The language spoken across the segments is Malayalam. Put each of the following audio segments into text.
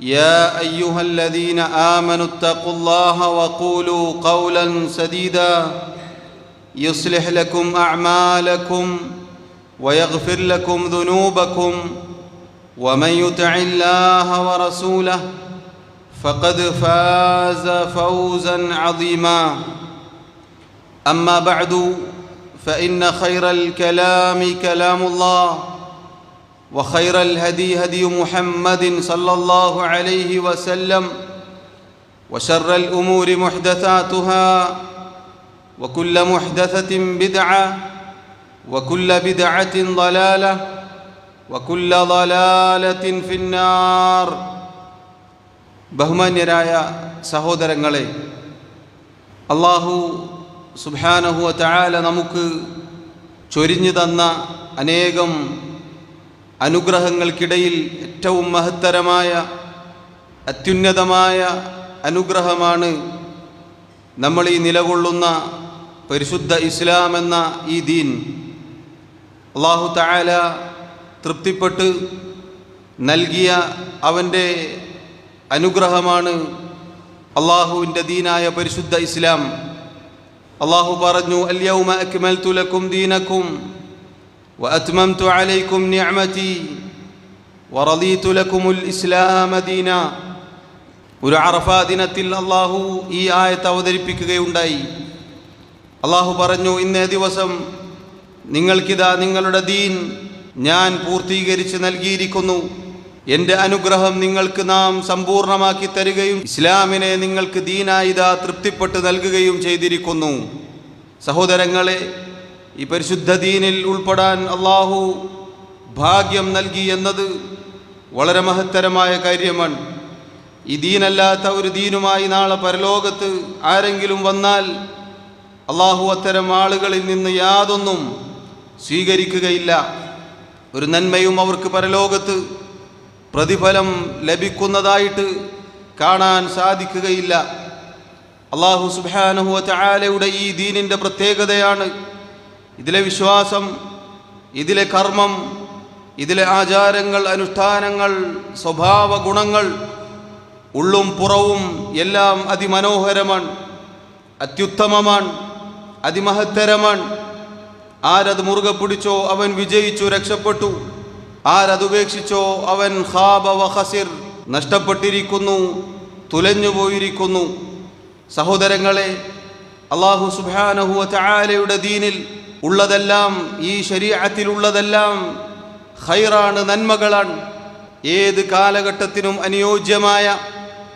يا أيها الذين آمنوا اتقوا الله وقولوا قولا سديدا يصلح لكم أعمالكم ويغفر لكم ذنوبكم ومن يطع الله ورسوله فقد فاز فوزا عظيما. أما بعد فإن خير الكلام كلام الله. وخير الهدي هدي محمد صلى الله عليه وسلم وشر الامور محدثاتها وكل محدثه بدعه وكل بدعه ضلاله وكل ضلاله في النار ബഹുമാന്യരായ സഹോദരങ്ങളെ അള്ളാഹു സുബാനഹുവ തആല നമുക്ക് ചൊരിഞ്ഞു തന്ന അനേകം അനുഗ്രഹങ്ങൾക്കിടയിൽ ഏറ്റവും മഹത്തരമായ അത്യുന്നതമായ അനുഗ്രഹമാണ് നമ്മൾ ഈ നിലകൊള്ളുന്ന പരിശുദ്ധ ഇസ്ലാം എന്ന ഈ ദീൻ. അള്ളാഹു താല തൃപ്തിപ്പെട്ട് നൽകിയ അവന്റെ അനുഗ്രഹമാണ് അള്ളാഹുവിന്റെ ദീനായ പരിശുദ്ധ ഇസ്ലാം. അള്ളാഹു പറഞ്ഞു അല്യൗമ അക്മൽ തുലക്കും ദീനക്കും واتممت عليكم نعمتي ورضيت لكم الاسلام دينا ഒരു അറഫ ദിനത്തിൽ അള്ളാഹു ഈ ആയത്ത് അവതരിപ്പിക്കുകയുണ്ടായി അള്ളാഹു പറഞ്ഞു ഇന്നേ ദിവസം നിങ്ങൾക്കിതാ നിങ്ങളുടെ ദീൻ ഞാൻ പൂർത്തീകരിച്ച് നൽകിയിരിക്കുന്നു എൻ്റെ അനുഗ്രഹം നിങ്ങൾക്ക് നാം സമ്പൂർണ്ണമാക്കി തരികയും ഇസ്ലാമിനെ നിങ്ങൾക്ക് ദീനായിതാ തൃപ്തിപ്പെട്ട് നൽകുകയും ചെയ്തിരിക്കുന്നു സഹോദരങ്ങളെ ഈ പരിശുദ്ധ ദീനിൽ ഉൾപ്പെടാൻ അള്ളാഹു ഭാഗ്യം നൽകി എന്നത് വളരെ മഹത്തരമായ കാര്യമാണ്. ഈ ദീനല്ലാത്ത ഒരു ദീനുമായി നാളെ പരലോകത്ത് ആരെങ്കിലും വന്നാൽ അള്ളാഹു അത്തരം ആളുകളിൽ നിന്ന് യാതൊന്നും സ്വീകരിക്കുകയില്ല. ഒരു നന്മയും അവർക്ക് പരലോകത്ത് പ്രതിഫലം ലഭിക്കുന്നതായിട്ട് കാണാൻ സാധിക്കുകയില്ല. അള്ളാഹു സുബാനഹുവ ചായാലയുടെ ഈ ദീനിന്റെ പ്രത്യേകതയാണ് ഇതിലെ വിശ്വാസം ഇതിലെ കർമ്മം ഇതിലെ ആചാരങ്ങൾ അനുഷ്ഠാനങ്ങൾ സ്വഭാവ ഗുണങ്ങൾ ഉള്ളും പുറവും എല്ലാം അതിമനോഹരമാണ് അത്യുത്തമമാണ് അതിമഹത്തരമാണ്. ആരത് മുറുകെ പിടിച്ചോ അവൻ വിജയിച്ചു രക്ഷപ്പെട്ടു. ആരതുപേക്ഷിച്ചോ അവൻ ഖാബ വ ഖസിർ നഷ്ടപ്പെട്ടിരിക്കുന്നു തുലഞ്ഞുപോയിരിക്കുന്നു സഹോദരങ്ങളെ അള്ളാഹു സുബാനഹുവ ചായാലയുടെ ദീനിൽ ഉള്ളതെല്ലാം ഈ ശരീരത്തിലുള്ളതെല്ലാം ഹൈറാണ് നന്മകളാണ്. ഏത് കാലഘട്ടത്തിനും അനുയോജ്യമായ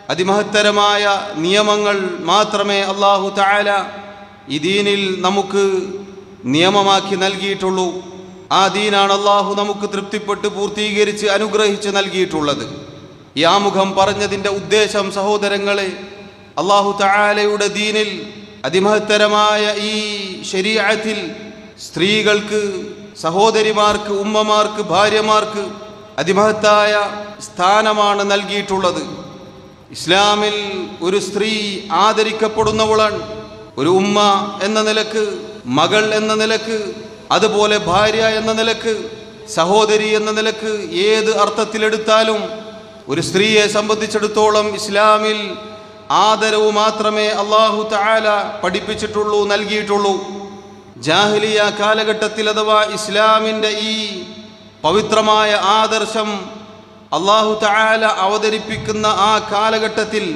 അതിമഹത്തരമായ നിയമങ്ങൾ മാത്രമേ അള്ളാഹു താല ഈ ദീനിൽ നമുക്ക് നിയമമാക്കി നൽകിയിട്ടുള്ളൂ. ആ ദീനാണ് അള്ളാഹു നമുക്ക് തൃപ്തിപ്പെട്ട് പൂർത്തീകരിച്ച് അനുഗ്രഹിച്ച് നൽകിയിട്ടുള്ളത്. ഈ ആമുഖം പറഞ്ഞതിന്റെ ഉദ്ദേശം സഹോദരങ്ങളെ അള്ളാഹു താലയുടെ ദീനിൽ അതിമഹത്തരമായ ഈ ശരീരത്തിൽ സ്ത്രീകൾക്ക് സഹോദരിമാർക്ക് ഉമ്മമാർക്ക് ഭാര്യമാർക്ക് അതിമഹത്തായ സ്ഥാനമാണ് നൽകിയിട്ടുള്ളത്. ഇസ്ലാമിൽ ഒരു സ്ത്രീ ആദരിക്കപ്പെടുന്നവളാണ്. ഒരു ഉമ്മ എന്ന നിലയ്ക്ക് മകൾ എന്ന നിലയ്ക്ക് അതുപോലെ ഭാര്യ എന്ന നിലയ്ക്ക് സഹോദരി എന്ന നിലയ്ക്ക് ഏത് അർത്ഥത്തിലെടുത്താലും ഒരു സ്ത്രീയെ സംബന്ധിച്ചിടത്തോളം ഇസ്ലാമിൽ ആദരവ് മാത്രമേ അള്ളാഹു താല പഠിപ്പിച്ചിട്ടുള്ളൂ നൽകിയിട്ടുള്ളൂ. ജാഹിലിയ കാലഘട്ടത്തിൽ അഥവാ ഇസ്ലാമിൻ്റെ ഈ പവിത്രമായ ആദർശം അള്ളാഹു തആല അവതരിപ്പിക്കുന്ന ആ കാലഘട്ടത്തിൽ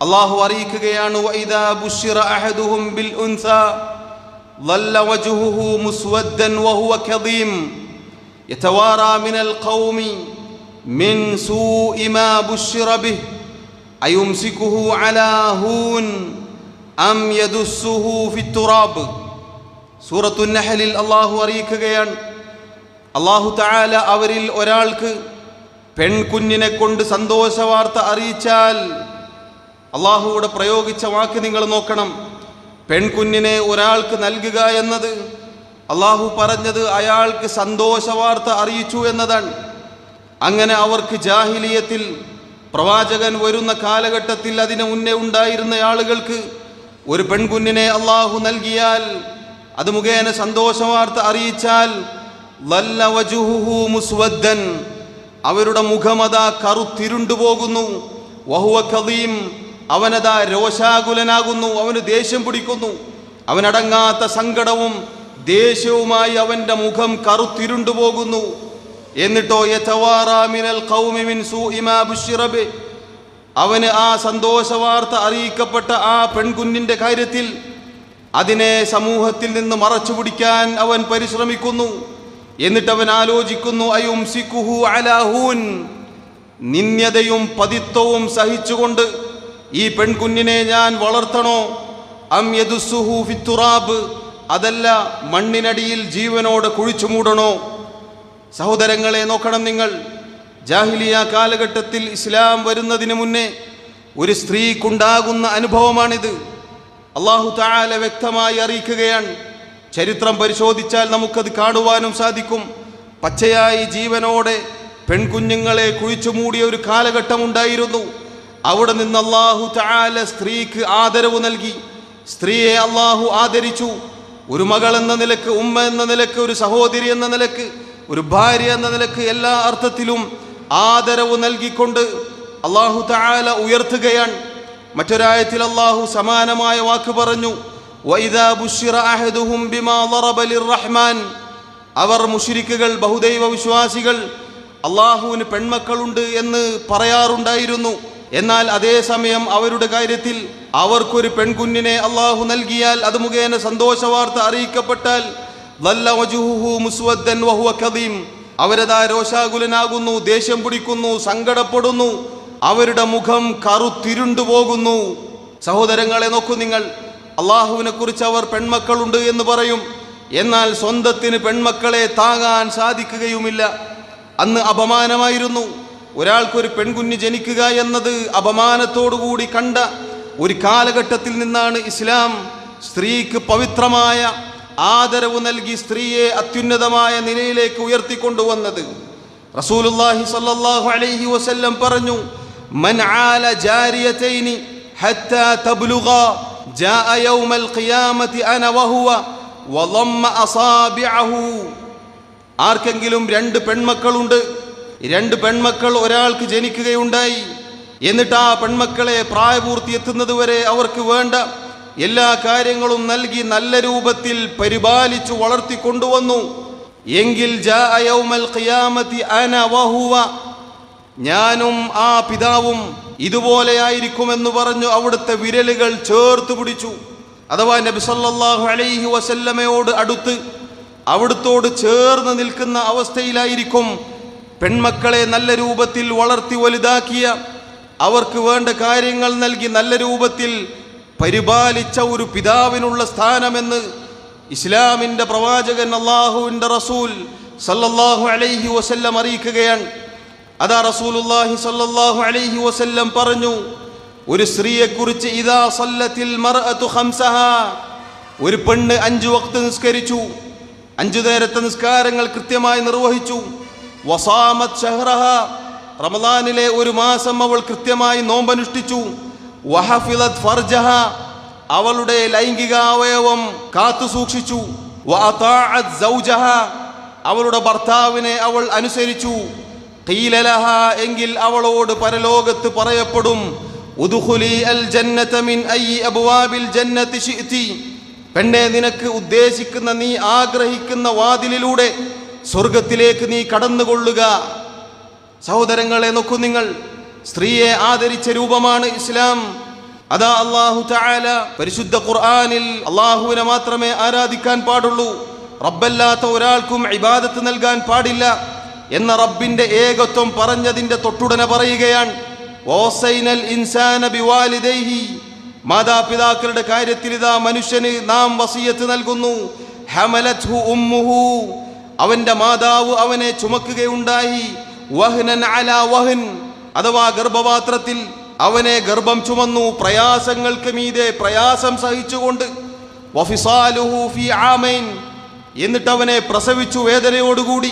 അള്ളാഹു അറിയിക്കുകയാണ് വഇദാ ബുശ്ശിറ അഹദുഹും ബിൽ ഉൻസ ظل وجهه مسودا وهو كظيم يتوارى من القوم من سوء ما بشر به أيمسكه على هون أم يدسه في التراب സൂറത്തു നഹലിൽ അള്ളാഹു അറിയിക്കുകയാണ്. അള്ളാഹു താല അവരിൽ ഒരാൾക്ക് പെൺകുഞ്ഞിനെ കൊണ്ട് സന്തോഷ വാർത്ത അറിയിച്ചാൽ അള്ളാഹുവിടെ പ്രയോഗിച്ച വാക്ക് നിങ്ങൾ നോക്കണം. പെൺകുഞ്ഞിനെ ഒരാൾക്ക് നൽകുക എന്നത് അള്ളാഹു പറഞ്ഞത് അയാൾക്ക് സന്തോഷ വാർത്ത അറിയിച്ചു എന്നതാണ്. അങ്ങനെ അവർക്ക് ജാഹിലിയത്തിൽ പ്രവാചകൻ വരുന്ന കാലഘട്ടത്തിൽ അതിനു മുന്നേ ഉണ്ടായിരുന്ന ആളുകൾക്ക് ഒരു പെൺകുഞ്ഞിനെ അള്ളാഹു നൽകിയാൽ അത് മുഖേന സന്തോഷവാർത്ത അറിയിച്ചാൽ മുസ്വദ്ദൻ. അവരുടെ മുഖമതാ കറുത്തിരുണ്ടു പോകുന്നു. വഹുവ കദീം അവനതാ രോഷാകുലനാകുന്നു അവന് ദേഷ്യം പിടിക്കുന്നു. അവനടങ്ങാത്ത സങ്കടവും ദേഷ്യവുമായി അവന്റെ മുഖം കറുത്തിരുണ്ടു പോകുന്നു. എന്നിട്ടോ. അവന് ആ സന്തോഷവാർത്ത അറിയിക്കപ്പെട്ട ആ പെൺകുഞ്ഞിന്റെ കാര്യത്തിൽ അതിനെ സമൂഹത്തിൽ നിന്ന് മറച്ചു പിടിക്കാൻ അവൻ പരിശ്രമിക്കുന്നു. എന്നിട്ട് അവൻ ആലോചിക്കുന്നു അയും സിഖുഹു അലാഹൂൻ നിന്യതയും പതിത്വവും സഹിച്ചുകൊണ്ട് ഈ പെൺകുഞ്ഞിനെ ഞാൻ വളർത്തണോ? അം യദുസുഹു ഫിത്തുറാബ് അതല്ല മണ്ണിനടിയിൽ ജീവനോട് കുഴിച്ചു മൂടണോ? സഹോദരങ്ങളെ നോക്കണം നിങ്ങൾ. ജാഹിലിയ കാലഘട്ടത്തിൽ ഇസ്ലാം വരുന്നതിന് മുന്നേ ഒരു സ്ത്രീക്കുണ്ടാകുന്ന അനുഭവമാണിത്. അള്ളാഹു താല വ്യക്തമായി അറിയിക്കുകയാണ്. ചരിത്രം പരിശോധിച്ചാൽ നമുക്കത് കാണുവാനും സാധിക്കും. പച്ചയായി ജീവനോടെ പെൺകുഞ്ഞുങ്ങളെ കുഴിച്ചു മൂടിയ ഒരു കാലഘട്ടമുണ്ടായിരുന്നു അവിടെ നിന്ന് അള്ളാഹു താല സ്ത്രീക്ക് ആദരവ് നൽകി. സ്ത്രീയെ അള്ളാഹു ആദരിച്ചു. ഒരു മകൾ എന്ന നിലയ്ക്ക് ഉമ്മ എന്ന നിലയ്ക്ക് ഒരു സഹോദരി എന്ന നിലയ്ക്ക് ഒരു ഭാര്യ എന്ന നിലയ്ക്ക് എല്ലാ അർത്ഥത്തിലും ആദരവ് നൽകിക്കൊണ്ട് അള്ളാഹു താല ഉയർത്തുകയാണ്. മറ്റൊരായത്തിൽ അള്ളാഹു സമാനമായ വാക്ക് പറഞ്ഞു അവർ മുഷിരിക്കുകൾ ബഹുദൈവ വിശ്വാസികൾ അള്ളാഹുവിന് പെൺമക്കളുണ്ട് എന്ന് പറയാറുണ്ടായിരുന്നു. എന്നാൽ അതേസമയം അവരുടെ കാര്യത്തിൽ അവർക്കൊരു പെൺകുഞ്ഞിനെ അള്ളാഹു നൽകിയാൽ അത് മുഖേന സന്തോഷവാർത്ത അറിയിക്കപ്പെട്ടാൽ അവരതാ രോഷാകുലനാകുന്നു ദേഷ്യം പിടിക്കുന്നു സങ്കടപ്പെടുന്നു. അവരുടെ മുഖം കറുത്തിരുണ്ടു പോകുന്നു. സഹോദരങ്ങളെ നോക്കൂ നിങ്ങൾ. അള്ളാഹുവിനെ കുറിച്ച് അവർ പെൺമക്കളുണ്ട് എന്ന് പറയും. എന്നാൽ സ്വന്തത്തിന് പെൺമക്കളെ താങ്ങാൻ സാധിക്കുകയുമില്ല. അന്ന് അപമാനമായിരുന്നു. ഒരാൾക്കൊരു പെൺകുഞ്ഞ് ജനിക്കുക എന്നത് അപമാനത്തോടുകൂടി കണ്ട ഒരു കാലഘട്ടത്തിൽ നിന്നാണ് ഇസ്ലാം സ്ത്രീക്ക് പവിത്രമായ ആദരവ് നൽകി സ്ത്രീയെ അത്യുന്നതമായ നിലയിലേക്ക് ഉയർത്തിക്കൊണ്ടുവന്നത്. റസൂലുള്ളാഹി സ്വല്ലല്ലാഹു അലൈഹി വസല്ലം പറഞ്ഞു മൻ عال ഹത്താ തബ്ലുഗ ജാ യൗമൽ ഖിയാമത്തി അന വഹുവ വളമ്മ അസാബിഅഹു. ആർക്കെങ്കിലും രണ്ട് പെൺമക്കളുണ്ട് രണ്ട് പെൺമക്കൾ ഒരാൾക്ക് ജനിക്കുകയുണ്ടായി എന്നിട്ട് ആ പെൺമക്കളെ പ്രായപൂർത്തി എത്തുന്നതുവരെ അവർക്ക് വേണ്ട എല്ലാ കാര്യങ്ങളും നൽകി നല്ല രൂപത്തിൽ പരിപാലിച്ചു വളർത്തിക്കൊണ്ടുവന്നു. എങ്കിൽ ജാ യൗമൽ ഖിയാമത്തി അന വഹുവ ഞാനും ആ പിതാവും ഇതുപോലെയായിരിക്കുമെന്ന് പറഞ്ഞു അവിടുത്തെ വിരലുകൾ ചേർത്ത് പിടിച്ചു. അഥവാ നബി സല്ലല്ലാഹു അലൈഹി വസല്ലമയോട് അടുത്ത് അവിടുത്തോട് ചേർന്ന് നിൽക്കുന്ന അവസ്ഥയിലായിരിക്കും പെൺമക്കളെ നല്ല രൂപത്തിൽ വളർത്തി വലുതാക്കിയ അവർക്ക് വേണ്ട കാര്യങ്ങൾ നൽകി നല്ല രൂപത്തിൽ പരിപാലിച്ച ഒരു പിതാവിനുള്ള സ്ഥാനമെന്ന് ഇസ്ലാമിന്റെ പ്രവാചകൻ അള്ളാഹുവിന്റെ റസൂൽ സല്ലല്ലാഹു അലൈഹി വസല്ലം അറിയിക്കുകയാണ്. അതാ റസൂലുള്ളാഹി സല്ലല്ലാഹു അലൈഹി വസല്ലം പറഞ്ഞു ഒരു സ്ത്രീയെക്കുറിച്ച് ഇതാ സല്ലത്തിൽ മർഅതു ഖംസഹ. ഒരു പെണ്ണ് അഞ്ച് വക്ത് നിസ്കരിച്ചു അഞ്ചു നേരത്തെ നിസ്കാരങ്ങൾ കൃത്യമായി നിർവഹിച്ചു. വസാമത് ഷഹ്റഹ. റമദാനിലെ ഒരു മാസം അവൾ കൃത്യമായി നോമ്പനുഷ്ഠിച്ചു. വഹഫിലത് ഫർജഹ. അവളുടെ ലൈംഗിക അവയവം കാത്തു സൂക്ഷിച്ചു. അവളുടെ ഭർത്താവിനെ അവൾ അനുസരിച്ചു. ഖീലലഹ എങ്കിൽ അവളോട് പരലോകത്ത് പറയപ്പെടും. ഉദുഖുലി അൽ ജന്നത മിൻ അയ്യി അബ്വാബിൽ ജന്നത്തി ശിഅ്തി. പെണ്ണെ നിനക്ക് ഉദ്ദേശിക്കുന്ന നീ ആഗ്രഹിക്കുന്ന വാതിലിലൂടെ സ്വർഗത്തിലേക്ക് നീ കടന്നുകൊള്ളുക. സഹോദരങ്ങളെ നോക്കൂ നിങ്ങൾ. സ്ത്രീയെ ആദരിച്ച രൂപമാണ് ഇസ്ലാം. അതാ അള്ളാഹു തആല പരിശുദ്ധ ഖുർആനിൽ അള്ളാഹുവിനെ മാത്രമേ ആരാധിക്കാൻ പാടുള്ളൂ. റബ്ബല്ലാത്ത ഒരാൾക്കും ഇബാദത്ത് നൽകാൻ പാടില്ല. എന്ന റബ്ബിന്റെ ഏകത്വം പറഞ്ഞതിന്റെ തൊട്ടുടനെ പറയുകയാണ്. ഓസൈനൽ ഇൻസാന ബിവാലിദേഹി. മാതാപിതാക്കളുടെ കാര്യത്തിൽ ഇതാ മനുഷ്യന് നാം വസീയത്ത് നൽകുന്നു. ഉമ്മുഹു. അവന്റെ മാതാവ് അവനെ ചുമക്കുകയുണ്ടായി. വഹൻ. അഥവാ ഗർഭപാത്രത്തിൽ അവനെ ഗർഭം ചുമന്നു. പ്രയാസങ്ങൾക്ക് മീതെ പ്രയാസം സഹിച്ചുകൊണ്ട്. വഫിസാലുഹു ആമൈൻ. എന്നിട്ട് അവനെ പ്രസവിച്ചു വേദനയോടുകൂടി.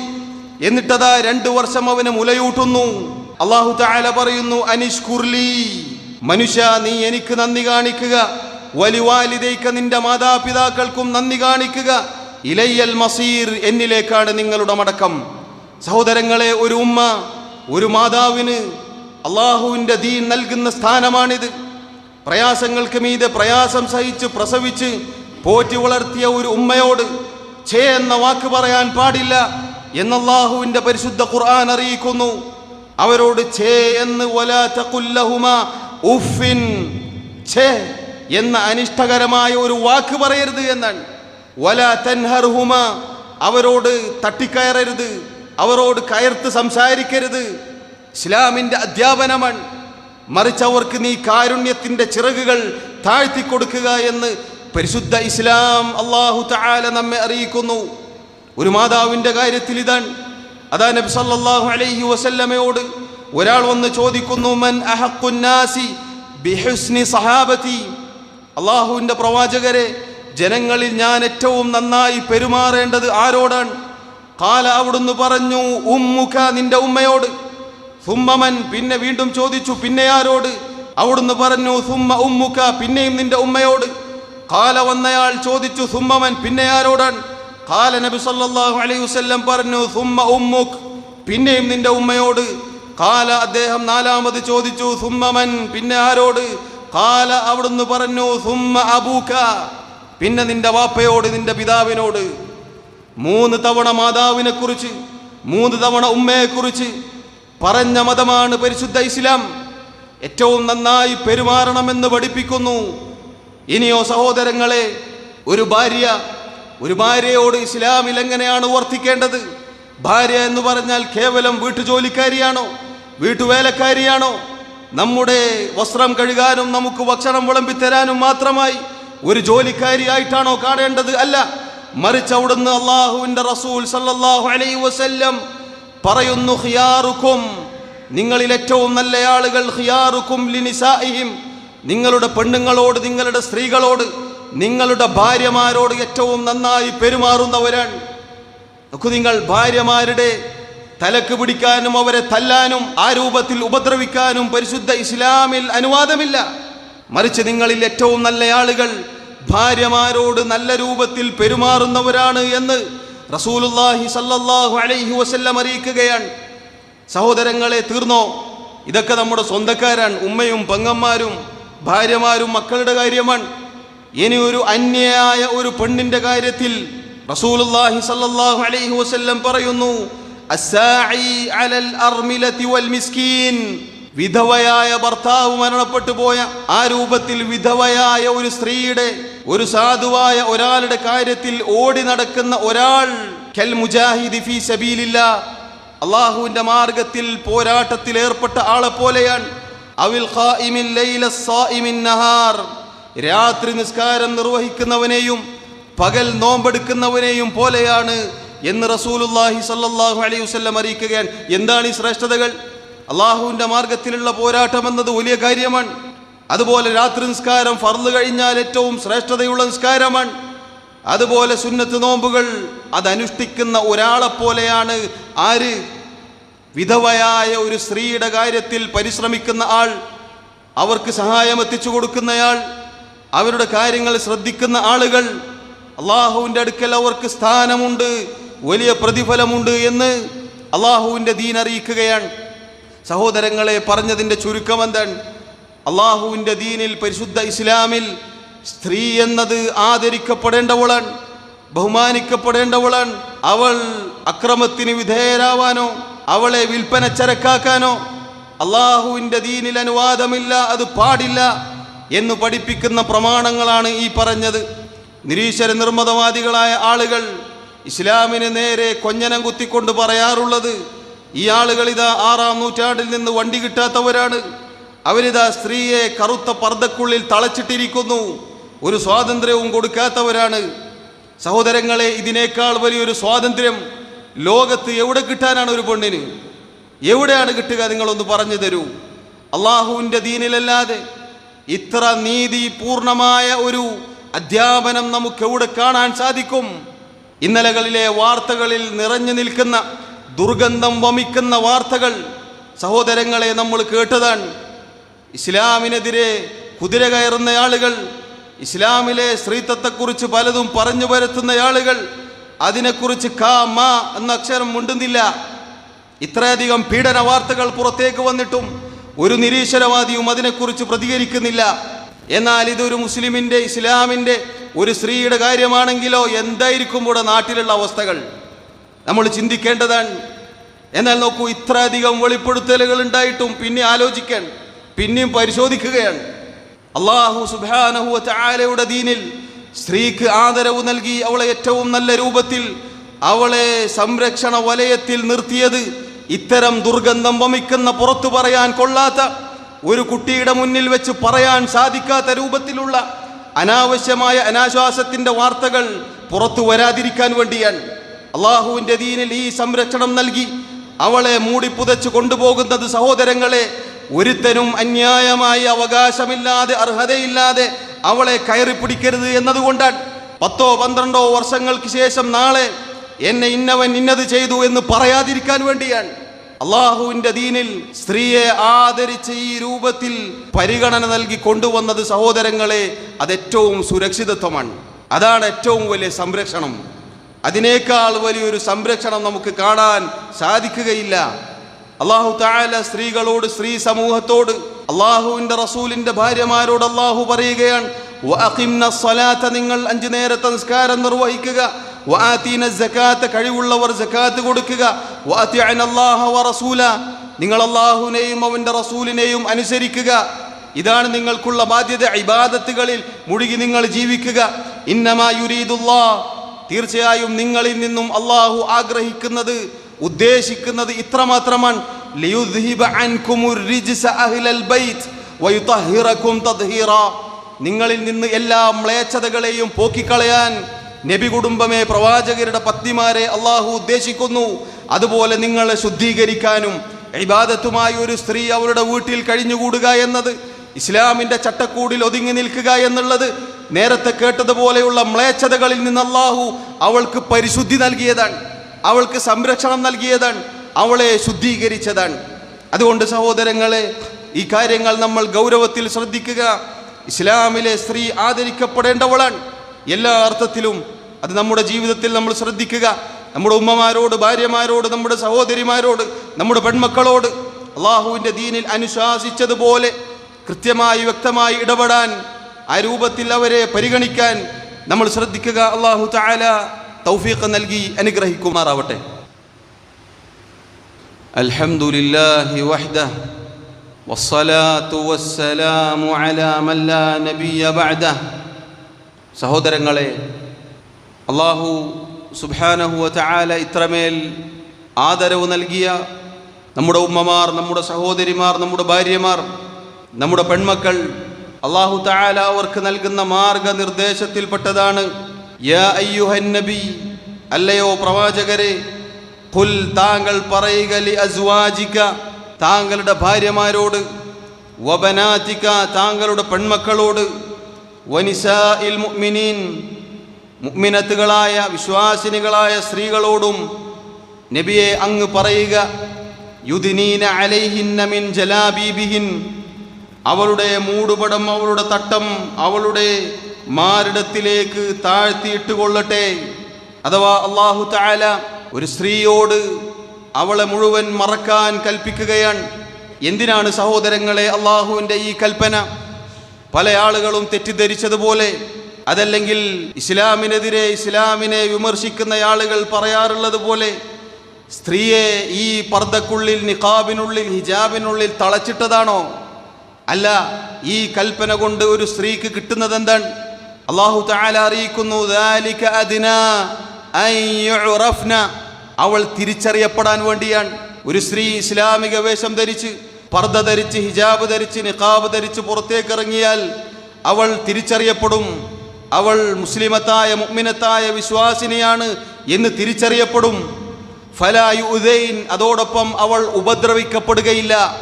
എന്നിട്ടതാ രണ്ടു വർഷം അവന് മുലയൂട്ടുന്നു. അള്ളാഹു താല പറയുന്നു അനിഷ്കുർലി മനുഷ്യ നീ എനിക്ക് നന്ദി കാണിക്കുക. വലിവാലിതയ്ക്ക് നിന്റെ മാതാപിതാക്കൾക്കും നന്ദി കാണിക്കുക. ഇലയ്യൽ മസീർ എന്നിലേക്കാണ് നിങ്ങളുടെ മടക്കം. സഹോദരങ്ങളെ ഒരു ഉമ്മ ഒരു മാതാവിന് അള്ളാഹുവിന്റെ ദീൻ നൽകുന്ന സ്ഥാനമാണിത്. പ്രയാസങ്ങൾക്ക് മീതെ പ്രയാസം സഹിച്ച് പ്രസവിച്ച് പോറ്റി വളർത്തിയ ഒരു ഉമ്മയോട് ചേ എന്ന വാക്ക് പറയാൻ പാടില്ല. എന്നല്ലാഹുവിന്റെ പരിശുദ്ധ ഖുർആൻ അറിയിക്കുന്നു. അവരോട് ഛേ എന്ന് ഉഫിൻ ഛേ എന്ന അനിഷ്ടകരമായ ഒരു വാക്ക് പറയരുത് എന്നാണ്. വല തൻഹർഹുമ. അവരോട് തട്ടിക്കയറരുത്. അവരോട് കയർത്ത് സംസാരിക്കരുത്. ഇസ്ലാമിന്റെ അധ്യാപനമാണ്. മറിച്ച് അവർക്ക് നീ കാരുണ്യത്തിന്റെ ചിറകുകൾ താഴ്ത്തി കൊടുക്കുക എന്ന് പരിശുദ്ധ ഇസ്ലാം അള്ളാഹു തആല നമ്മെ അറിയിക്കുന്നു. ഒരു മാതാവിന്റെ കാര്യത്തിൽ ഇതാണ് അതാ നബി സല്ലല്ലാഹു അലൈഹി വസല്ലമയോട് ഒരാൾ വന്ന് ചോദിക്കുന്നു മൻ അഹക്കുന്നാസി ബിഹുസ്നി സഹാബത്തി? അള്ളാഹുവിന്റെ പ്രവാചകരെ ജനങ്ങളിൽ ഞാൻ ഏറ്റവും നന്നായി പെരുമാറേണ്ടത് ആരോടാണ്? കാല അവിടുന്ന് പറഞ്ഞു ഉമ്മുക നിന്റെ ഉമ്മയോട്. സുമ്മമൻ പിന്നെ വീണ്ടും ചോദിച്ചു പിന്നെ ആരോട്? അവിടുന്ന് പറഞ്ഞു സുമ്മ ഉമ്മുക പിന്നെയും നിന്റെ ഉമ്മയോട്. കാല വന്നയാൾ ചോദിച്ചു സുമ്മമൻ പിന്നെ ആരോടാണ്? കാല നബി സല്ലല്ലാഹു അലൈഹി വസല്ലം പറഞ്ഞു സുമ്മ ഉമ്മുക്. പിന്നെയും നിന്റെ ഉമ്മയോട് കാല അദ്ദേഹം നാലാമത് ചോദിച്ചു സുമ്മമൻ പിന്നെ ആരോട് കാല അവിടുന്ന് പറഞ്ഞു സുമ്മ അബൂക പിന്നെ നിന്റെ വാപ്പയോട് നിന്റെ പിതാവിനോട് മൂന്ന് തവണ മാതാവിനെ കുറിച്ച് മൂന്ന് തവണ ഉമ്മയെക്കുറിച്ച് പറഞ്ഞ മതമാണ് പരിശുദ്ധ ഇസ്ലാം. ഏറ്റവും നന്നായി പെരുമാറണമെന്ന് പഠിപ്പിക്കുന്നു. ഇനിയോ സഹോദരങ്ങളെ ഒരു ഭാര്യ ഒരു ഭാര്യയോട് ഇസ്ലാമിൽ എങ്ങനെയാണ് വർത്തിക്കേണ്ടത് ഭാര്യ എന്ന് പറഞ്ഞാൽ കേവലം വീട്ടുജോലിക്കാരിയാണോ? വീട്ടുവേലക്കാരിയാണോ? നമ്മുടെ വസ്ത്രം കഴുകാനും നമുക്ക് ഭക്ഷണം വിളമ്പിത്തരാനും മാത്രമായി ഒരു ജോലിക്കാരിയായിട്ടാണോ കാണേണ്ടത്? അല്ല. മറിച്ച് അവിടുന്ന് അള്ളാഹുവിന്റെ റസൂൽ സല്ലാഹു അലൈ വസല്ലം പറയുന്നു ഹിയാറുക്കും നിങ്ങളിൽ ഏറ്റവും നല്ല ആളുകൾ ഹിയാറുക്കും ലിനിസാഇഹിം. നിങ്ങളുടെ പെണ്ണുങ്ങളോട് നിങ്ങളുടെ സ്ത്രീകളോട് നിങ്ങളുടെ ഭാര്യമാരോട് ഏറ്റവും നന്നായി പെരുമാറുന്നവരാണ്. നോക്കൂ നിങ്ങൾ ഭാര്യമാരുടെ തലക്ക് പിടിക്കാനും അവരെ തല്ലാനും ആ രൂപത്തിൽ ഉപദ്രവിക്കാനും പരിശുദ്ധ ഇസ്ലാമിൽ അനുവാദമില്ല. മറിച്ച് നിങ്ങളിൽ ഏറ്റവും നല്ല ആളുകൾ ഭാര്യമാരോട് നല്ല രൂപത്തിൽ പെരുമാറുന്നവരാണ് എന്ന് റസൂലുല്ലാഹി സല്ലല്ലാഹു അലൈഹി വസല്ലം അറിയിക്കുകയാണ്. സഹോദരങ്ങളെ തീർന്നോ? ഇതൊക്കെ നമ്മുടെ സ്വന്തക്കാരാണ്. ഉമ്മയും പെങ്ങന്മാരും ഭാര്യമാരും മക്കളുടെ കാര്യമാണ്. ഇനി ഒരു അന്യയായ ഒരു പെണ്ണിന്റെ കാര്യത്തിൽ റസൂലുള്ളാഹി സല്ലല്ലാഹു അലൈഹി വസല്ലം പറയുന്നു അസ്സാഇ അലൽ അർമിലതി വൽ മിസ്കീൻ. വിധവയായ ഭർത്താവ് മരണപ്പെട്ടു പോയ ആ രൂപത്തിൽ വിധവയായ ഒരു സ്ത്രീയുടെ ഒരു സാധുവായ ഒരാളുടെ കാര്യത്തിൽ ഓടി നടക്കുന്ന ഒരാൾ കൽ മുജാഹിദി ഫീ സബീലില്ല. അള്ളാഹുവിന്റെ മാർഗത്തിൽ പോരാട്ടത്തിൽ ഏർപ്പെട്ട ആളെ പോലെയാണ് അവിൽ ഖായിമിൻ ലൈല സായിമിൻ നഹാർ. രാത്രി നിസ്കാരം നിർവഹിക്കുന്നവനെയും പകൽ നോമ്പെടുക്കുന്നവനെയും പോലെയാണ് എന്ന് റസൂലുല്ലാഹി സല്ലാഹു അലൈഹി വസല്ലം അറിയിക്കുകയാണ്. എന്താണ് ഈ ശ്രേഷ്ഠതകൾ? അള്ളാഹുവിന്റെ മാർഗത്തിലുള്ള പോരാട്ടം എന്നത് വലിയ കാര്യമാണ്. അതുപോലെ രാത്രി നിസ്കാരം ഫർൾ കഴിഞ്ഞാൽ ഏറ്റവും ശ്രേഷ്ഠതയുള്ള നിസ്കാരമാണ്. അതുപോലെ സുന്നത്ത് നോമ്പുകൾ അതനുഷ്ഠിക്കുന്ന ഒരാളെ പോലെയാണ് ആര്? വിധവയായ ഒരു സ്ത്രീയുടെ കാര്യത്തിൽ പരിശ്രമിക്കുന്ന ആൾ അവർക്ക് സഹായം എത്തിച്ചു കൊടുക്കുന്നയാൾ അവരുടെ കാര്യങ്ങൾ ശ്രദ്ധിക്കുന്ന ആളുകൾ അള്ളാഹുവിന്റെ അടുക്കൽ അവർക്ക് സ്ഥാനമുണ്ട് വലിയ പ്രതിഫലമുണ്ട് എന്ന് അള്ളാഹുവിന്റെ ദീൻ അറിയിക്കുകയാണ്. സഹോദരങ്ങളെ പറഞ്ഞതിന്റെ ചുരുക്കം എന്താണ്? അള്ളാഹുവിന്റെ ദീനിൽ പരിശുദ്ധ ഇസ്ലാമിൽ സ്ത്രീ എന്നത് ആദരിക്കപ്പെടേണ്ടവളാണ് ബഹുമാനിക്കപ്പെടേണ്ടവളാണ്. അവൾ അക്രമത്തിന് വിധേയരാവാനോ അവളെ വിൽപ്പന ചരക്കാക്കാനോ അള്ളാഹുവിന്റെ ദീനിൽ അനുവാദമില്ല അത് പാടില്ല. എന്ന് പഠിപ്പിക്കുന്ന പ്രമാണങ്ങളാണ് ഈ പറഞ്ഞത്. നിരീശ്വര നിർമ്മതവാദികളായ ആളുകൾ ഇസ്ലാമിന് നേരെ കൊഞ്ഞനം കുത്തിക്കൊണ്ട് പറയാറുള്ളത് ഈ ആളുകൾ ഇതാ ആറാം നൂറ്റാണ്ടിൽ നിന്ന് വണ്ടി കിട്ടാത്തവരാണ്. അവരിതാ സ്ത്രീയെ കറുത്ത പർദ്ദക്കുള്ളിൽ തളച്ചിട്ടിരിക്കുന്നു. ഒരു സ്വാതന്ത്ര്യവും കൊടുക്കാത്തവരാണ്. സഹോദരങ്ങളെ ഇതിനേക്കാൾ വലിയൊരു സ്വാതന്ത്ര്യം ലോകത്ത് എവിടെ കിട്ടാനാണ് ഒരു പെണ്ണിന്? എവിടെയാണ് കിട്ടുക? നിങ്ങളൊന്ന് പറഞ്ഞു തരൂ. അള്ളാഹുവിന്റെ ദീനിലല്ലാതെ ഇത്ര നീതി പൂർണമായ ഒരു അധ്യാപനം നമുക്ക് എവിടെ കാണാൻ സാധിക്കും? ഇന്നലകളിലെ വാർത്തകളിൽ നിറഞ്ഞു നിൽക്കുന്ന ദുർഗന്ധം വമിക്കുന്ന വാർത്തകൾ സഹോദരങ്ങളെ നമ്മൾ കേട്ടതാണ്. ഇസ്ലാമിനെതിരെ കുതിര കയറുന്ന ആളുകൾ ഇസ്ലാമിലെ സ്ത്രീത്വത്തെക്കുറിച്ച് പലതും പറഞ്ഞു വരുത്തുന്ന ആളുകൾ അതിനെക്കുറിച്ച് കാ മാ എന്ന അക്ഷരം മുണ്ടുന്നില്ല. ഇത്രയധികം പീഡന വാർത്തകൾ പുറത്തേക്ക് വന്നിട്ടും ഒരു നിരീശ്വരവാദിയും അതിനെക്കുറിച്ച് പ്രതികരിക്കുന്നില്ല. എന്നാൽ ഇതൊരു മുസ്ലിമിന്റെ ഇസ്ലാമിന്റെ ഒരു സ്ത്രീയുടെ കാര്യമാണെങ്കിലോ എന്തായിരിക്കും ഇവിടെ നാട്ടിലുള്ള അവസ്ഥകൾ? നമ്മൾ ചിന്തിക്കേണ്ടതാണ്. എന്നാൽ നോക്കൂ ഇത്രയധികം വെളിപ്പെടുത്തലുകൾ ഉണ്ടായിട്ടും പിന്നെ ആലോചിക്കാൻ പിന്നെയും പരിശോധിക്കുകയാണ്. അള്ളാഹു സുബാനഹു ദീനിൽ സ്ത്രീക്ക് ആദരവ് നൽകി അവളെ ഏറ്റവും നല്ല രൂപത്തിൽ അവളെ സംരക്ഷണ വലയത്തിൽ നിർത്തിയത് ഇത്തരം ദുർഗന്ധം വമിക്കുന്ന പുറത്തു പറയാൻ കൊള്ളാത്ത ഒരു കുട്ടിയുടെ മുന്നിൽ വെച്ച് പറയാൻ സാധിക്കാത്ത രൂപത്തിലുള്ള അനാവശ്യമായ അനാശ്വാസത്തിന്റെ വാർത്തകൾ പുറത്തു വരാതിരിക്കാൻ വേണ്ടിയാണ് അള്ളാഹുവിന്റെ ദീനിൽ ഈ സംരക്ഷണം നൽകി അവളെ മൂടിപ്പുതച്ച് കൊണ്ടുപോകുന്നത് സഹോദരങ്ങളെ ഒരുത്തനും അന്യായമായി അവകാശമില്ലാതെ അർഹതയില്ലാതെ അവളെ കയറി പിടിക്കരുത് എന്നതുകൊണ്ടാണ് പത്തോ പന്ത്രണ്ടോ വർഷങ്ങൾക്ക് ശേഷം നാളെ എന്നെ ഇന്നവൻ ഇന്നത് ചെയ്തു എന്ന് പറയാതിരിക്കാൻ വേണ്ടിയാണ്. അള്ളാഹുവിന്റെ ദീനിൽ സ്ത്രീയെ ആദരിച്ച് ഈ രൂപത്തിൽ പരിഗണന നൽകി കൊണ്ടുവന്നത് സഹോദരങ്ങളെ അത് ഏറ്റവും സുരക്ഷിതത്വമാണ്. അതാണ് ഏറ്റവും വലിയ സംരക്ഷണം. അതിനേക്കാൾ വലിയൊരു സംരക്ഷണം നമുക്ക് കാണാൻ സാധിക്കുകയില്ല. അള്ളാഹു താല സ്ത്രീകളോട് സ്ത്രീ സമൂഹത്തോട് അള്ളാഹുവിന്റെ റസൂലിന്റെ ഭാര്യമാരോട് അള്ളാഹു പറയുകയാണ് "വഅഖിംന നിങ്ങൾ അഞ്ചു നേരത്തെ നിസ്കാരം നിർവഹിക്കുക. വആതീന ജക്കാത്ത് കഴിവുള്ളവർ ജക്കാത്ത് കൊടുക്കുക. വറസൂല നിങ്ങൾ അള്ളാഹുവിനെയും അവന്റെ റസൂലിനെയും അനുസരിക്കുക. ഇതാണ് നിങ്ങൾക്കുള്ള ബാധ്യത. ഇബാദത്തുകളിൽ മുഴുകി നിങ്ങൾ ജീവിക്കുക. ഇന്നമാ യുരീദുല്ലാ. തീർച്ചയായും നിങ്ങളിൽ നിന്നും അള്ളാഹു ആഗ്രഹിക്കുന്നത് ഉദ്ദേശിക്കുന്നത് ഇത്രമാത്രമാണ്. നിങ്ങളിൽ നിന്ന് എല്ലാ മ്ലേച്ഛതകളെയും പോക്കിക്കളയാൻ നബി കുടുംബമേ പ്രവാചകരുടെ പത്നിമാരെ അള്ളാഹു ഉദ്ദേശിക്കുന്നു. അതുപോലെ നിങ്ങളെ ശുദ്ധീകരിക്കാനും ഇബാദത്തുമായി ഒരു സ്ത്രീ അവരുടെ വീട്ടിൽ കഴിഞ്ഞുകൂടുക എന്നത് ഇസ്ലാമിന്റെ ചട്ടക്കൂടിൽ ഒതുങ്ങി നിൽക്കുക എന്നുള്ളത് നേരത്തെ കേട്ടതുപോലെയുള്ള മ്ലേച്ഛതകളിൽ നിന്ന് അള്ളാഹു അവൾക്ക് പരിശുദ്ധി നൽകിയതാണ്. അവൾക്ക് സംരക്ഷണം നൽകിയതാണ്. അവളെ ശുദ്ധീകരിച്ചതാണ്. അതുകൊണ്ട് സഹോദരങ്ങളെ ഈ കാര്യങ്ങൾ നമ്മൾ ഗൗരവത്തിൽ ശ്രദ്ധിക്കുക. ഇസ്ലാമിലെ സ്ത്രീ ആദരിക്കപ്പെടേണ്ടവളാണ്. എല്ലാ അർത്ഥത്തിലും അത് നമ്മുടെ ജീവിതത്തിൽ നമ്മൾ ശ്രദ്ധിക്കുക നമ്മുടെ ഉമ്മമാരോട് ഭാര്യമാരോട് നമ്മുടെ സഹോദരിമാരോട് നമ്മുടെ പെൺമക്കളോട് അള്ളാഹുവിൻ്റെ ദീനിൽ അനുശാസിച്ചതുപോലെ കൃത്യമായി വ്യക്തമായി ഇടപെടാൻ ആ രൂപത്തിൽ അവരെ പരിഗണിക്കാൻ നമ്മൾ ശ്രദ്ധിക്കുക അള്ളാഹു താല തൗഫീഖ് നൽകി അനുഗ്രഹിക്കുമാറാവട്ടെ الحمد لله وحده والصلاة والسلام على من لا نبي بعده സഹോദരങ്ങളെ അള്ളാഹു സുബാനഹുവ ചായാല ഇത്രമേൽ ആദരവ് നൽകിയ നമ്മുടെ ഉമ്മമാർ നമ്മുടെ സഹോദരിമാർ നമ്മുടെ ഭാര്യമാർ നമ്മുടെ പെൺമക്കൾ അള്ളാഹു താല അവർക്ക് നൽകുന്ന മാർഗനിർദ്ദേശത്തിൽപ്പെട്ടതാണ്. നബി അല്ലയോ പ്രവാചകരെ ഖുൽ താങ്കൾ പറയുക ലി അസ്വാജിക താങ്കളുടെ ഭാര്യമാരോട് വബനാതിക്ക താങ്കളുടെ പെൺമക്കളോട് വനിസ ഇൽ മുഅ്മിനീൻ മുഅ്മിനത്തുകളായ വിശ്വാസിനികളായ സ്ത്രീകളോടും നബിയെ അങ്ങ് പറയുക യുദിനീന അലൈഹിന്നമിൻ ജലാബീബിഹിൻ. അവളുടെ മൂടുപടം അവളുടെ തട്ടം അവളുടെ മാരിടത്തിലേക്ക് താഴ്ത്തിയിട്ട് കൊള്ളട്ടെ. അഥവാ അള്ളാഹു താല ഒരു സ്ത്രീയോട് അവളെ മുഴുവൻ മറക്കാൻ കൽപ്പിക്കുകയാണ്. എന്തിനാണ് സഹോദരങ്ങളെ അള്ളാഹുവിന്റെ ഈ കൽപ്പന? പല ആളുകളും തെറ്റിദ്ധരിച്ചതുപോലെ അതല്ലെങ്കിൽ ഇസ്ലാമിനെതിരെ ഇസ്ലാമിനെ വിമർശിക്കുന്ന ആളുകൾ പറയാറുള്ളത് പോലെ സ്ത്രീയെ ഈ പർദ്ദക്കുള്ളിൽ നിഖാബിനുള്ളിൽ ഹിജാബിനുള്ളിൽ തളച്ചിട്ടതാണോ? അല്ല ഈ കൽപ്പന കൊണ്ട് ഒരു സ്ത്രീക്ക് കിട്ടുന്നത് എന്താണ് അള്ളാഹു താല അറിയിക്കുന്നു അവൾ തിരിച്ചറിയപ്പെടാൻ വേണ്ടിയാണ്. ഒരു സ്ത്രീ ഇസ്ലാമിക വേഷം ധരിച്ച് പർദ്ദ ധരിച്ച് ഹിജാബ് ധരിച്ച് നിഖാബ് ധരിച്ച് പുറത്തേക്കിറങ്ങിയാൽ അവൾ തിരിച്ചറിയപ്പെടും. അവൾ മുസ്ലിമത്തായ മുഗ്മിനത്തായ വിശ്വാസിനിയാണ് എന്ന് തിരിച്ചറിയപ്പെടും. ഫലായു ഉദൈൻ അതോടൊപ്പം അവൾ ഉപദ്രവിക്കപ്പെടുകയില്ല.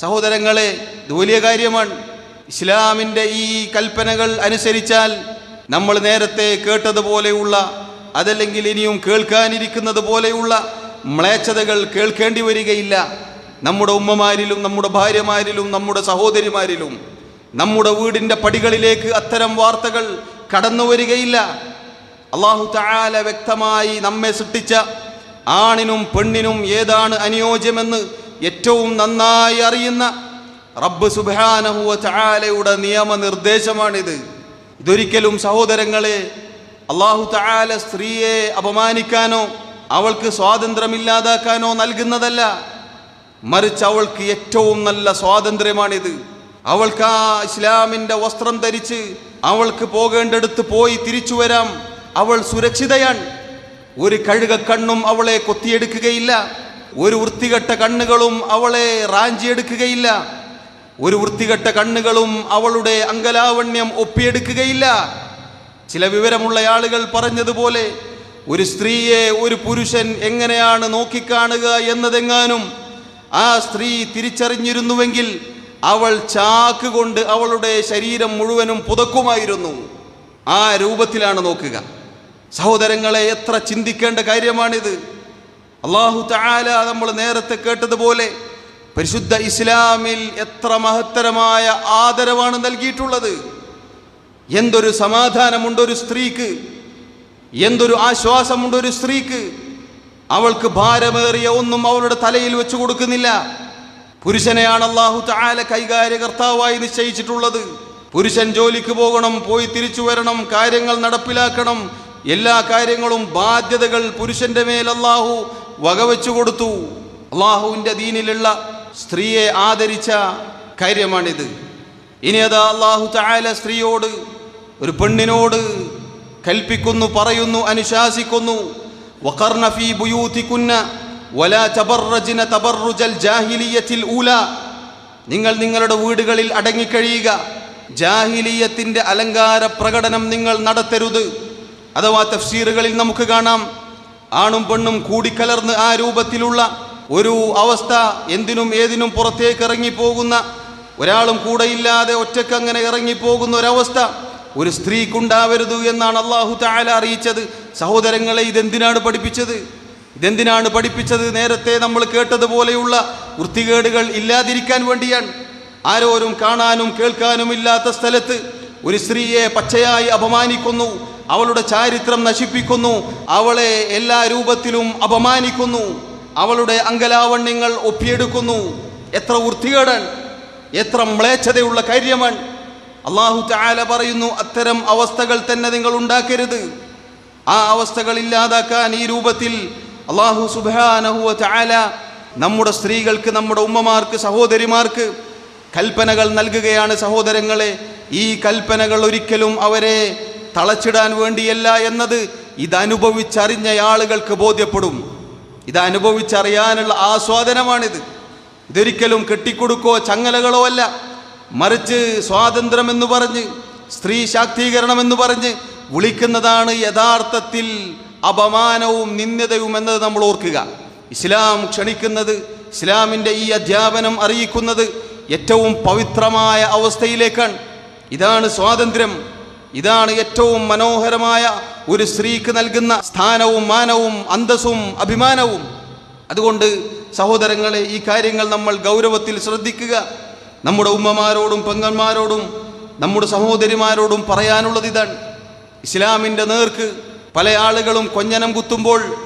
സഹോദരങ്ങളെ ഇത് വലിയ കാര്യമാണ്. ഇസ്ലാമിന്റെ ഈ കൽപ്പനകൾ അനുസരിച്ചാൽ നമ്മൾ നേരത്തെ കേട്ടതുപോലെയുള്ള അതല്ലെങ്കിൽ ഇനിയും കേൾക്കാനിരിക്കുന്നത് പോലെയുള്ള മ്ലേച്ഛതകൾ കേൾക്കേണ്ടി വരികയില്ല. നമ്മുടെ ഉമ്മമാരിലും നമ്മുടെ ഭാര്യമാരിലും നമ്മുടെ സഹോദരിമാരിലും. നമ്മുടെ വീടിന്റെ പടികളിലേക്ക് അത്തരം വാർത്തകൾ കടന്നു വരികയില്ല. അള്ളാഹു താല വ്യക്തമായി നമ്മെ സൃഷ്ടിച്ച ആണിനും പെണ്ണിനും ഏതാണ് അനുയോജ്യമെന്ന് ഏറ്റവും നന്നായി അറിയുന്ന റബ്ബ് സുബാനഹുവ തആലയുടെ നിയമനിർദ്ദേശമാണിത്. ഇതൊരിക്കലും സഹോദരങ്ങളെ അള്ളാഹു താല സ്ത്രീയെ അപമാനിക്കാനോ അവൾക്ക് സ്വാതന്ത്ര്യമില്ലാതാക്കാനോ നൽകുന്നതല്ല. മറിച്ച് അവൾക്ക് ഏറ്റവും നല്ല സ്വാതന്ത്ര്യമാണിത്. അവൾക്ക് ആ ഇസ്ലാമിന്റെ വസ്ത്രം ധരിച്ച് അവൾക്ക് പോകേണ്ടടുത്ത് പോയി തിരിച്ചു വരാം. അവൾ സുരക്ഷിതയാണ് ഒരു കഴുക കണ്ണും അവളെ കൊത്തിയെടുക്കുകയില്ല. ഒരു വൃത്തികെട്ട കണ്ണുകളും അവളെ റാഞ്ചിയെടുക്കുകയില്ല. ഒരു വൃത്തികെട്ട കണ്ണുകളും അവളുടെ അങ്കലാവണ്യം ഒപ്പിയെടുക്കുകയില്ല. ചില വിവരമുള്ള ആളുകൾ പറഞ്ഞതുപോലെ ഒരു സ്ത്രീയെ ഒരു പുരുഷൻ എങ്ങനെയാണ് നോക്കിക്കാണുക എന്നതെങ്ങാനും ആ സ്ത്രീ തിരിച്ചറിഞ്ഞിരുന്നുവെങ്കിൽ അവൾ ചാക്ക് കൊണ്ട് അവളുടെ ശരീരം മുഴുവനും പുതക്കുമായിരുന്നു. ആ രൂപത്തിലാണ് നോക്കുക. സഹോദരങ്ങളെ എത്ര ചിന്തിക്കേണ്ട കാര്യമാണിത്. അള്ളാഹു താല നമ്മൾ നേരത്തെ കേട്ടതുപോലെ പരിശുദ്ധ ഇസ്ലാമിൽ എത്ര മഹത്തരമായ ആദരവാണ് നൽകിയിട്ടുള്ളത്. എന്തൊരു സമാധാനമുണ്ടൊരു സ്ത്രീക്ക്. എന്തൊരു ആശ്വാസമുണ്ടൊരു സ്ത്രീക്ക്. അവൾക്ക് ഭാരമേറിയ ഒന്നും അവളുടെ തലയിൽ വെച്ചു കൊടുക്കുന്നില്ല. പുരുഷനെയാണ് അള്ളാഹു താല കൈകാര്യകർത്താവായി നിശ്ചയിച്ചിട്ടുള്ളത്. പുരുഷൻ ജോലിക്ക് പോകണം പോയി തിരിച്ചു വരണം കാര്യങ്ങൾ നടപ്പിലാക്കണം. എല്ലാ കാര്യങ്ങളും ബാധ്യതകൾ പുരുഷന്റെ മേൽ അള്ളാഹു വകവെച്ചു കൊടുത്തു. അള്ളാഹുവിന്റെ ദീനിലുള്ള സ്ത്രീയെ ആദരിച്ച കാര്യമാണിത്. ഇനി അതാ അള്ളാഹു താല സ്ത്രീയോട് ഒരു പെണ്ണിനോട് കൽപ്പിക്കുന്നു പറയുന്നു അനുശാസിക്കുന്നു. വഖർനഫി ബുയൂത്തിക്കുന്ന വലാ തബർറജിന تبرج ജാഹിലിയത്തിൽ ഊല. നിങ്ങൾ നിങ്ങളുടെ വീടുകളിൽ അടങ്ങിക്കഴിയുക. ജാഹിലിയത്തിന്റെ അലങ്കാര പ്രകടനം നിങ്ങൾ നടത്തരുത്. അഥവാ തഫ്സീറുകളിൽ നമുക്ക് കാണാം. ആണും പെണ്ണും കൂടിക്കലർന്ന് ആ രൂപത്തിലുള്ള ഒരു അവസ്ഥ എന്തിനും ഏതിനും പുറത്തേക്ക് ഇറങ്ങിപ്പോകുന്ന ഒരാളും കൂടെയില്ലാതെ ഒറ്റയ്ക്ക് അങ്ങനെ ഇറങ്ങിപ്പോകുന്ന ഒരവസ്ഥ. ഒരു സ്ത്രീക്കുണ്ടാവരുത് എന്നാണ് അള്ളാഹു താല അറിയിച്ചത്. സഹോദരങ്ങളെ ഇതെന്തിനാണ് പഠിപ്പിച്ചത്? ഇതെന്തിനാണ് പഠിപ്പിച്ചത്? നേരത്തെ നമ്മൾ കേട്ടതുപോലെയുള്ള വൃത്തികേടുകൾ ഇല്ലാതിരിക്കാൻ വേണ്ടിയാണ്. ആരോരും കാണാനും കേൾക്കാനും ഇല്ലാത്ത സ്ഥലത്ത് ഒരു സ്ത്രീയെ പച്ചയായി അപമാനിക്കുന്നു. അവളുടെ ചാരിത്രം നശിപ്പിക്കുന്നു. അവളെ എല്ലാ രൂപത്തിലും അപമാനിക്കുന്നു. അവളുടെ അങ്കലാവണ്യങ്ങൾ ഒപ്പിയെടുക്കുന്നു. എത്ര വൃത്തികേടാണ്. എത്ര മ്ലേച്ഛതയുള്ള കാര്യമാണ്. അള്ളാഹു ചാല പറയുന്നു അത്തരം അവസ്ഥകൾ തന്നെ നിങ്ങൾ ഉണ്ടാക്കരുത്. ആ അവസ്ഥകൾ ഇല്ലാതാക്കാൻ ഈ രൂപത്തിൽ അള്ളാഹു സുബാനഹുവ ചാല നമ്മുടെ സ്ത്രീകൾക്ക് നമ്മുടെ ഉമ്മമാർക്ക് സഹോദരിമാർക്ക് കൽപ്പനകൾ നൽകുകയാണ് സഹോദരങ്ങളെ. ഈ കൽപ്പനകൾ ഒരിക്കലും അവരെ തളച്ചിടാൻ വേണ്ടിയല്ല എന്നത് ഇതനുഭവിച്ചറിഞ്ഞ ആളുകൾക്ക് ബോധ്യപ്പെടും. ഇതനുഭവിച്ചറിയാനുള്ള ആസ്വാദനമാണിത്. ഇതൊരിക്കലും കെട്ടിക്കൊടുക്കോ ചങ്ങലകളോ അല്ല. മറിച്ച് സ്വാതന്ത്ര്യം എന്ന് പറഞ്ഞ് സ്ത്രീ ശാക്തീകരണം എന്ന് പറഞ്ഞ് വിളിക്കുന്നതാണ് യഥാർത്ഥത്തിൽ അപമാനവും നിന്ദ്യതയും എന്നത് നമ്മൾ ഓർക്കുക. ഇസ്ലാം ക്ഷണിക്കുന്നത് ഇസ്ലാമിന്റെ ഈ അധ്യാപനം അറിയിക്കുന്നത് ഏറ്റവും പവിത്രമായ അവസ്ഥയിലേക്കാണ്. ഇതാണ് സ്വാതന്ത്ര്യം. ഇതാണ് ഏറ്റവും മനോഹരമായ ഒരു സ്ത്രീക്ക് നൽകുന്ന സ്ഥാനവും മാനവും അന്തസ്സും അഭിമാനവും. അതുകൊണ്ട് സഹോദരങ്ങളെ ഈ കാര്യങ്ങൾ നമ്മൾ ഗൗരവത്തിൽ ശ്രദ്ധിക്കുക. നമ്മുടെ ഉമ്മമാരോടും പെങ്ങന്മാരോടും നമ്മുടെ സഹോദരിമാരോടും പറയാനുള്ളത് ഇതാണ്. ഇസ്ലാമിന്റെ നേർക്ക് പല ആളുകളും കൊഞ്ഞനം കുത്തുമ്പോൾ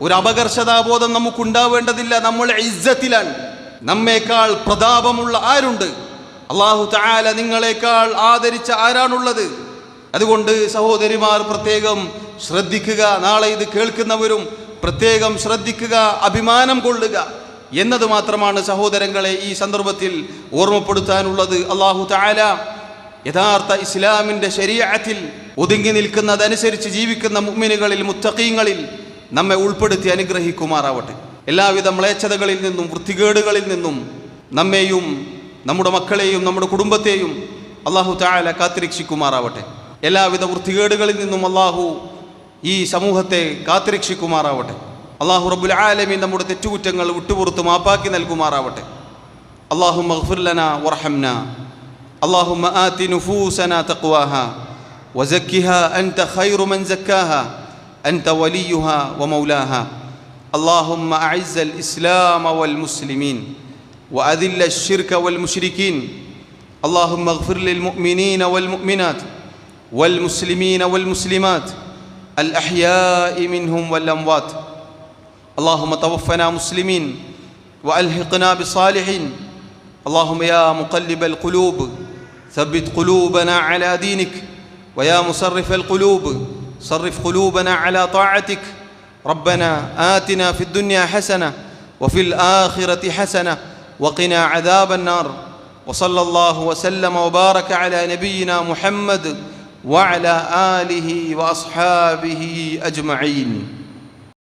ഒരു അപകർഷതാബോധം നമുക്കുണ്ടാവേണ്ടതില്ല. നമ്മൾ ഇജ്ജത്തിലാണ് നമ്മേക്കാൾ പ്രതാപമുള്ള ആരുണ്ട്? അള്ളാഹു താല നിങ്ങളെക്കാൾ ആദരിച്ച ആരാണുള്ളത്? അതുകൊണ്ട് സഹോദരിമാർ പ്രത്യേകം ശ്രദ്ധിക്കുക. നാളെ ഇത് കേൾക്കുന്നവരും പ്രത്യേകം ശ്രദ്ധിക്കുക അഭിമാനം കൊള്ളുക എന്നത് മാത്രമാണ് സഹോദരങ്ങളെ ഈ സന്ദർഭത്തിൽ ഓർമ്മപ്പെടുത്താനുള്ളത്. അള്ളാഹു താല യഥാർത്ഥ ഇസ്ലാമിന്റെ ശരീരത്തിൽ ഒതുങ്ങി നിൽക്കുന്നതനുസരിച്ച് ജീവിക്കുന്ന മുമ്മിനുകളിൽ മുത്തക്കീങ്ങളിൽ നമ്മെ ഉൾപ്പെടുത്തി അനുഗ്രഹിക്കുമാറാവട്ടെ. എല്ലാവിധ മ്ലേച്ഛതകളിൽ നിന്നും വൃത്തികേടുകളിൽ നിന്നും നമ്മെയും നമ്മുടെ മക്കളെയും നമ്മുടെ കുടുംബത്തെയും അള്ളാഹു താഴെ കാത്തിരക്ഷിക്കുമാറാവട്ടെ. എല്ലാവിധ വൃത്തികേടുകളിൽ നിന്നും അള്ളാഹു ഈ സമൂഹത്തെ കാത്തിരക്ഷിക്കുമാറാവട്ടെ. അള്ളാഹു റബുൽ ആലമീൻ നമ്മുടെ തെറ്റുകുറ്റങ്ങൾ വിട്ടുപുറത്ത് മാപ്പാക്കി നൽകുമാറാവട്ടെ. അള്ളാഹു മഹ്ഫുല്ലന വർഹംന اللهم آت نفوسنا تقواها وزكها أنت خير من زكاها أنت وليها ومولاها. اللهم أعز الإسلام والمسلمين وأذل الشرك والمشركين. اللهم اغفر للمؤمنين والمؤمنات والمسلمين والمسلمات الأحياء منهم والأموات. اللهم توفنا مسلمين وألحقنا بالصالحين اللهم يا مقلب القلوب ثبت قلوبنا على دينك. ويا مصرف القلوب صرف قلوبنا على طاعتك. ربنا آتنا في الدنيا حسنة وفي الآخرة حسنة وقنا عذاب النار. وصلى الله وسلم وبارك على نبينا محمد وعلى آله وأصحابه أجمعين.